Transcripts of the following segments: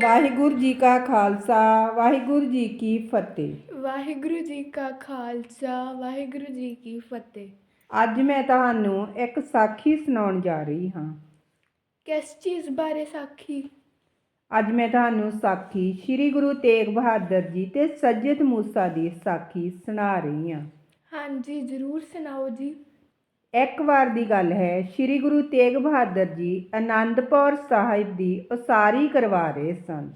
ਵਾਹਿਗੁਰੂ ਜੀ ਕਾ ਖਾਲਸਾ ਵਾਹਿਗੁਰੂ ਜੀ ਕੀ ਫਤਿਹ। ਵਾਹਿਗੁਰੂ ਜੀ ਕਾ ਖਾਲਸਾ ਵਾਹਿਗੁਰੂ ਜੀ ਕੀ ਫਤਿਹ। ਅੱਜ ਮੈਂ ਤੁਹਾਨੂੰ ਇੱਕ ਸਾਖੀ ਸੁਣਾਉਣ ਜਾ ਰਹੀ ਹਾਂ। ਕਿਸ ਚੀਜ਼ ਬਾਰੇ ਸਾਖੀ? ਅੱਜ ਮੈਂ ਤੁਹਾਨੂੰ ਸਾਖੀ ਸ੍ਰੀ ਗੁਰੂ ਤੇਗ ਬਹਾਦਰ ਜੀ ਤੇ ਸੱਜਦ ਮੂਸਾ ਦੀ ਸਾਖੀ ਸੁਣਾ ਰਹੀ ਹਾਂ। ਹਾਂਜੀ ਜ਼ਰੂਰ ਸੁਣਾਓ ਜੀ। ਇੱਕ ਵਾਰ ਦੀ ਗੱਲ ਹੈ ਸ੍ਰੀ ਗੁਰੂ ਤੇਗ ਬਹਾਦਰ ਜੀ ਆਨੰਦਪੁਰ ਸਾਹਿਬ ਦੀ ਉਸਾਰੀ ਕਰਵਾ ਰਹੇ ਸਨ।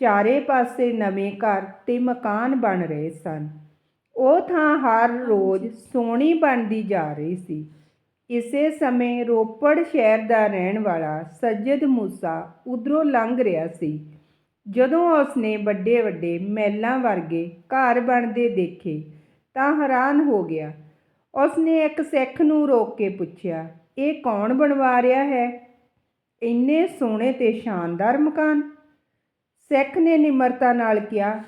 ਚਾਰੇ ਪਾਸੇ ਨਵੇਂ ਘਰ ਤੇ ਮਕਾਨ ਬਣ ਰਹੇ ਸਨ। ਉਹ ਥਾਂ ਹਰ ਰੋਜ਼ ਸੋਹਣੀ ਬਣਦੀ ਜਾ ਰਹੀ ਸੀ। ਇਸੇ ਸਮੇਂ ਰੋਪੜ ਸ਼ਹਿਰ ਦਾ ਰਹਿਣ ਵਾਲਾ ਸੱਜਦ ਮੂਸਾ ਉਧਰੋਂ ਲੰਘ ਰਿਹਾ ਸੀ। ਜਦੋਂ ਉਸਨੇ ਵੱਡੇ ਵੱਡੇ ਮਹਿਲਾਂ ਵਰਗੇ ਘਰ ਬਣਦੇ ਦੇਖੇ ਤਾਂ ਹੈਰਾਨ ਹੋ ਗਿਆ ਉਸ ਨੇ ਇੱਕ ਸਿੱਖ ਨੂੰ ਰੋਕ ਕੇ ਪੁੱਛਿਆ, ਇਹ ਕੌਣ ਬਣਵਾ ਰਿਹਾ ਹੈ? ਇੰਨੇ ਸੋਹਣੇ ਤੇ ਸ਼ਾਨਦਾਰ ਮਕਾਨ। ਸਿੱਖ ਨੇ ਨਿਮਰਤਾ ਨਾਲ ਕਿਹਾ,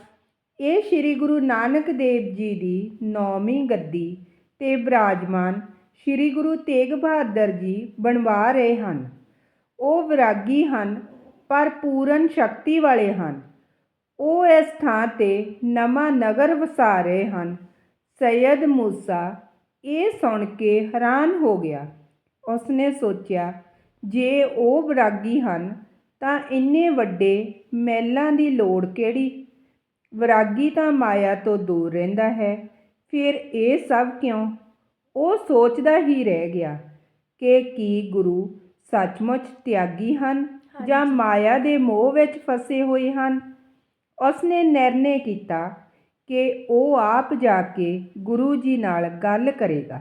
ਇਹ ਸ੍ਰੀ ਗੁਰੂ ਨਾਨਕ ਦੇਵ ਜੀ ਦੀ ਨੌਵੀਂ ਗੱਦੀ ਤੇ ਬਿਰਾਜਮਾਨ ਸ੍ਰੀ ਗੁਰੂ ਤੇਗ ਬਹਾਦਰ ਜੀ ਬਣਵਾ ਰਹੇ ਹਨ। ਉਹ ਵਿਰਾਗੀ ਹਨ, ਪਰ ਪੂਰਨ ਸ਼ਕਤੀ ਵਾਲੇ ਹਨ। ਉਹ ਇਸ ਥਾਂ ਤੇ ਨਵਾਂ ਨਗਰ ਵਸਾ ਰਹੇ ਹਨ। ਸੈਯਦ ਮੂਸਾ ਇਹ ਸੁਣ ਕੇ ਹੈਰਾਨ ਹੋ ਗਿਆ। ਉਸਨੇ ਸੋਚਿਆ ਜੇ ਉਹ ਵਿਰਾਗੀ ਹਨ ਤਾਂ ਇੰਨੇ ਵੱਡੇ ਮਹਿਲਾਂ ਦੀ ਲੋੜ ਕਿਹੜੀ? ਵਿਰਾਗੀ ਤਾਂ ਮਾਇਆ ਤੋਂ ਦੂਰ ਰਹਿੰਦਾ ਹੈ ਫਿਰ ਇਹ ਸਭ ਕਿਉਂ? ਉਹ ਸੋਚਦਾ ਹੀ ਰਹਿ ਗਿਆ ਕਿ ਕੀ ਗੁਰੂ ਸੱਚਮੁੱਚ ਤਿਆਗੀ ਹਨ ਜਾਂ ਮਾਇਆ ਦੇ ਮੋਹ ਵਿੱਚ ਫਸੇ ਹੋਏ ਹਨ। ਉਸਨੇ ਨਿਰਣੇ ਕੀਤਾ ਕਿ ਉਹ ਆਪ ਜਾ ਕੇ ਗੁਰੂ ਜੀ ਨਾਲ ਗੱਲ ਕਰੇਗਾ।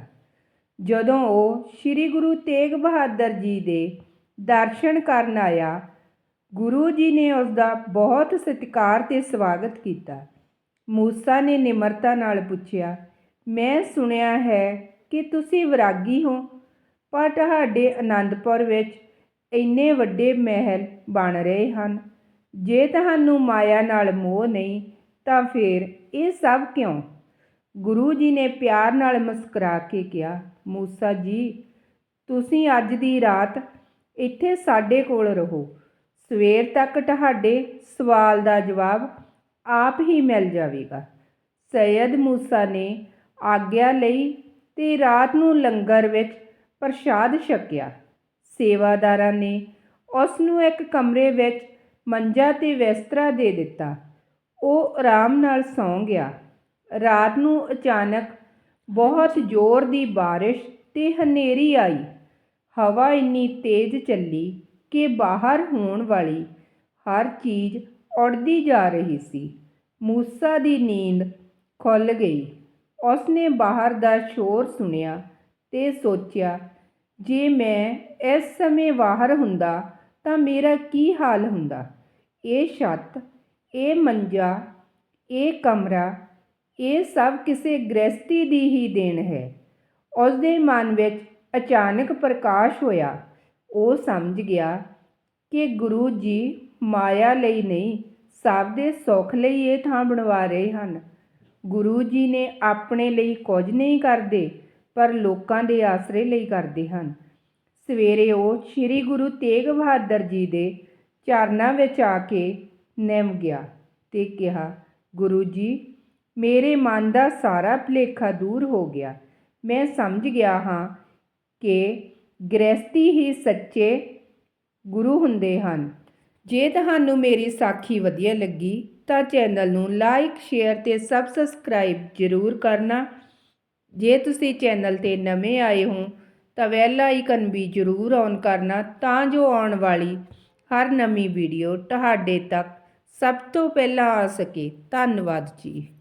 ਜਦੋਂ ਉਹ ਸ੍ਰੀ ਗੁਰੂ ਤੇਗ ਬਹਾਦਰ ਜੀ ਦੇ ਦਰਸ਼ਨ ਕਰਨ ਆਇਆ, ਗੁਰੂ ਜੀ ਨੇ ਉਸ ਦਾ ਬਹੁਤ ਸਤਿਕਾਰ ਤੇ ਸਵਾਗਤ ਕੀਤਾ। ਮੂਸਾ ਨੇ ਨਿਮਰਤਾ ਨਾਲ ਪੁੱਛਿਆ, ਮੈਂ ਸੁਣਿਆ ਹੈ ਕਿ ਤੁਸੀਂ ਵਿਰਾਗੀ ਹੋ, ਪਰ ਤੁਹਾਡੇ ਆਨੰਦਪੁਰ ਵਿੱਚ ਇੰਨੇ ਵੱਡੇ ਮਹਿਲ ਬਣ ਰਹੇ ਹਨ। ਜੇ ਤੁਹਾਨੂੰ ਮਾਇਆ ਨਾਲ ਮੋਹ ਨਹੀਂ ਤਾਂ ਫਿਰ ਇਹ ਸਭ ਕਿਉਂ? ਗੁਰੂ ਜੀ ਨੇ ਪਿਆਰ ਨਾਲ ਮੁਸਕਰਾ ਕੇ ਕਿਹਾ, ਮੂਸਾ ਜੀ, ਤੁਸੀਂ ਅੱਜ ਦੀ ਰਾਤ ਇੱਥੇ ਸਾਡੇ ਕੋਲ ਰਹੋ। ਸਵੇਰ ਤੱਕ ਤੁਹਾਡੇ ਸਵਾਲ ਦਾ ਜਵਾਬ ਆਪ ਹੀ ਮਿਲ ਜਾਵੇਗਾ। ਸੈਦ ਮੂਸਾ ਨੇ ਆਗਿਆ ਲਈ ਤੇ ਰਾਤ ਨੂੰ ਲੰਗਰ ਵਿੱਚ ਪ੍ਰਸ਼ਾਦ ਛਕਿਆ। ਸੇਵਾਦਾਰਾਂ ਨੇ ਉਸ ਨੂੰ ਇੱਕ ਕਮਰੇ ਵਿੱਚ ਮੰਜਾ ਤੇ ਬਿਸਤਰਾ ਦੇ ਦਿੱਤਾ। ਉਹ ਆਰਾਮ ਨਾਲ ਸੌਂ ਗਿਆ। ਰਾਤ ਨੂੰ ਅਚਾਨਕ ਬਹੁਤ ਜ਼ੋਰ ਦੀ ਬਾਰਿਸ਼ ਤੇ ਹਨੇਰੀ ਆਈ। ਹਵਾ ਇੰਨੀ ਤੇਜ਼ ਚੱਲੀ ਕਿ ਬਾਹਰ ਹੋਣ ਵਾਲੀ ਹਰ ਚੀਜ਼ ਉੜਦੀ ਜਾ ਰਹੀ ਸੀ। ਮੂਸਾ ਦੀ ਨੀਂਦ ਖੁੱਲ ਗਈ। ਉਸਨੇ ਬਾਹਰ ਦਾ ਸ਼ੋਰ ਸੁਣਿਆ ਤੇ ਸੋਚਿਆ, ਜੇ ਮੈਂ ਇਸ ਸਮੇਂ ਬਾਹਰ ਹੁੰਦਾ ਤਾਂ ਮੇਰਾ ਕੀ ਹਾਲ ਹੁੰਦਾ? ਇਹ ਛੱਤ ਇਹ ਮੰਜਾ, ਇਹ ਕਮਰਾ, ਇਹ ਸਭ ਕਿਸੇ ਗ੍ਰਸਤੀ ਦੀ ਹੀ ਦੇਣ ਹੈ। ਉਸ ਦੇ ਮਨ ਵਿੱਚ ਅਚਾਨਕ ਪ੍ਰਕਾਸ਼ ਹੋਇਆ। ਉਹ ਸਮਝ ਗਿਆ ਕਿ ਗੁਰੂ ਜੀ ਮਾਇਆ ਲਈ ਨਹੀਂ, ਸਭ ਦੇ ਸੁੱਖ ਲਈ ਇਹ ਥਾਂ ਬਣਵਾ ਰਹੇ ਹਨ। ਗੁਰੂ ਜੀ ਨੇ ਆਪਣੇ ਲਈ ਕੁਝ ਨਹੀਂ ਕਰਦੇ, ਪਰ ਲੋਕਾਂ ਦੇ ਆਸਰੇ ਲਈ ਕਰਦੇ ਹਨ। ਸਵੇਰੇ ਉਹ ਸ੍ਰੀ ਗੁਰੂ ਤੇਗ ਬਹਾਦਰ ਜੀ ਦੇ ਚਰਨਾਂ ਵਿੱਚ ਆ ਕੇ ਨਿਮ ਗਿਆ ਤੇ ਕਿਹਾ, ਗੁਰੂ ਜੀ, ਮੇਰੇ ਮਨ ਦਾ ਸਾਰਾ ਭੁਲੇਖਾ ਦੂਰ ਹੋ ਗਿਆ। ਮੈਂ ਸਮਝ ਗਿਆ ਹਾਂ ਕਿ ਗ੍ਰਸਤੀ ਹੀ ਸੱਚੇ ਗੁਰੂ ਹੁੰਦੇ ਹਨ। ਜੇ ਤੁਹਾਨੂੰ ਮੇਰੀ ਸਾਖੀ ਵਧੀਆ ਲੱਗੀ ਤਾਂ ਚੈਨਲ ਨੂੰ ਲਾਈਕ, ਸ਼ੇਅਰ ਤੇ ਸਬਸਕ੍ਰਾਈਬ ਜ਼ਰੂਰ ਕਰਨਾ। ਜੇ ਤੁਸੀਂ ਚੈਨਲ ਤੇ ਨਵੇਂ ਆਏ ਹੋ ਤਾਂ ਬੈਲ ਆਈਕਨ ਵੀ ਜ਼ਰੂਰ ਔਨ ਕਰਨਾ ਤਾਂ ਜੋ ਆਉਣ ਵਾਲੀ ਹਰ ਨਵੀਂ ਵੀਡੀਓ ਤੁਹਾਡੇ ਤੱਕ ਸਭ ਤੋਂ ਪਹਿਲਾਂ ਆ ਸਕੇ। ਧੰਨਵਾਦ ਜੀ।